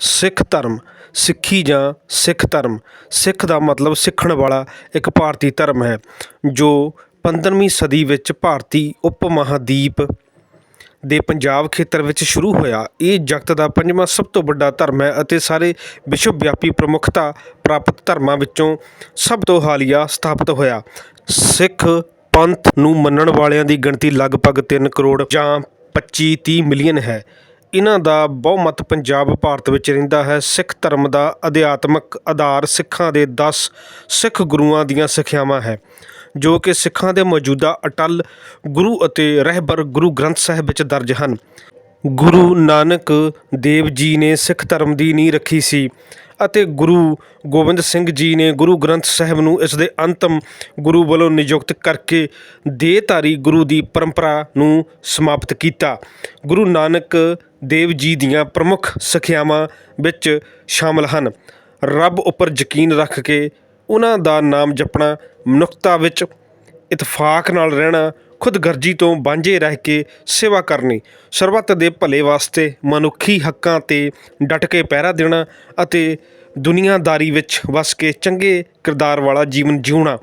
ਸਿੱਖ ਧਰਮ, ਸਿੱਖੀ ਜਾਂ ਸਿੱਖ ਧਰਮ। ਸਿੱਖ ਦਾ ਮਤਲਬ ਸਿੱਖਣ ਵਾਲਾ ਇੱਕ ਭਾਰਤੀ ਧਰਮ ਹੈ, ਜੋ 15ਵੀਂ ਸਦੀ ਵਿੱਚ ਭਾਰਤੀ ਉਪ ਮਹਾਂਦੀਪ ਦੇ ਪੰਜਾਬ ਖੇਤਰ ਵਿੱਚ ਸ਼ੁਰੂ ਹੋਇਆ। ਇਹ ਜਗਤ ਦਾ ਪੰਜਵਾਂ ਸਭ ਤੋਂ ਵੱਡਾ ਧਰਮ ਹੈ ਅਤੇ ਸਾਰੇ ਵਿਸ਼ਵ ਵਿਆਪੀ ਪ੍ਰਮੁੱਖਤਾ ਪ੍ਰਾਪਤ ਧਰਮਾਂ ਵਿੱਚੋਂ ਸਭ ਤੋਂ ਹਾਲੀਆ ਸਥਾਪਿਤ ਹੋਇਆ। ਸਿੱਖ ਪੰਥ ਨੂੰ ਮੰਨਣ ਵਾਲਿਆਂ ਦੀ ਗਿਣਤੀ ਲਗਭਗ 3 ਕਰੋੜ ਜਾਂ 25-30 ਮਿਲੀਅਨ ਹੈ। ਇਹਨਾਂ ਦਾ ਬਹੁਮਤ ਪੰਜਾਬ, ਭਾਰਤ ਵਿੱਚ ਰਹਿੰਦਾ ਹੈ। ਸਿੱਖ ਧਰਮ ਦਾ ਅਧਿਆਤਮਕ ਆਧਾਰ ਸਿੱਖਾਂ ਦੇ ਦਸ ਸਿੱਖ ਗੁਰੂਆਂ ਦੀਆਂ ਸਿੱਖਿਆਵਾਂ ਹੈ, ਜੋ ਕਿ ਸਿੱਖਾਂ ਦੇ ਮੌਜੂਦਾ ਅਟਲ ਗੁਰੂ ਅਤੇ ਰਹਿਬਰ ਗੁਰੂ ਗ੍ਰੰਥ ਸਾਹਿਬ ਵਿੱਚ ਦਰਜ ਹਨ। ਗੁਰੂ ਨਾਨਕ ਦੇਵ ਜੀ ਨੇ ਸਿੱਖ ਧਰਮ ਦੀ ਨੀਂਹ ਰੱਖੀ ਸੀ। ਅਤੇ ਗੁਰੂ ਗੋਬਿੰਦ ਸਿੰਘ ਜੀ ਨੇ ਗੁਰੂ ਗ੍ਰੰਥ ਸਾਹਿਬ ਨੂੰ ਇਸ ਦੇ ਅੰਤਮ ਗੁਰੂ ਵੱਲੋਂ ਨਿਯੁਕਤ ਕਰਕੇ ਦੇਹਧਾਰੀ ਗੁਰੂ ਦੀ ਪਰੰਪਰਾ ਨੂੰ ਸਮਾਪਤ ਕੀਤਾ। ਗੁਰੂ ਨਾਨਕ ਦੇਵ ਜੀ ਦੀਆਂ ਪ੍ਰਮੁੱਖ ਸਿੱਖਿਆਵਾਂ ਵਿੱਚ ਸ਼ਾਮਲ ਹਨ। ਰੱਬ ਉੱਪਰ ਯਕੀਨ ਰੱਖ ਕੇ ਉਹਨਾਂ ਦਾ ਨਾਮ ਜਪਣਾ, ਮਨੁੱਖਤਾ ਵਿੱਚ ਇਤਫਾਕ ਨਾਲ ਰਹਿਣਾ ਖੁਦਗਰਜੀ ਤੋਂ ਵਾਂਝੇ ਰਹਿ ਕੇ ਸੇਵਾ ਕਰਨੀ। ਸਰਬੱਤ ਦੇ ਭਲੇ ਵਾਸਤੇ ਮਨੁੱਖੀ ਹੱਕਾਂ ਤੇ ਡਟ ਕੇ ਪਹਿਰਾ ਦੇਣਾ ਅਤੇ ਦੁਨੀਆਦਾਰੀ ਵਿੱਚ ਵਸ ਕੇ ਚੰਗੇ ਕਿਰਦਾਰ ਵਾਲਾ ਜੀਵਨ ਜਿਉਣਾ।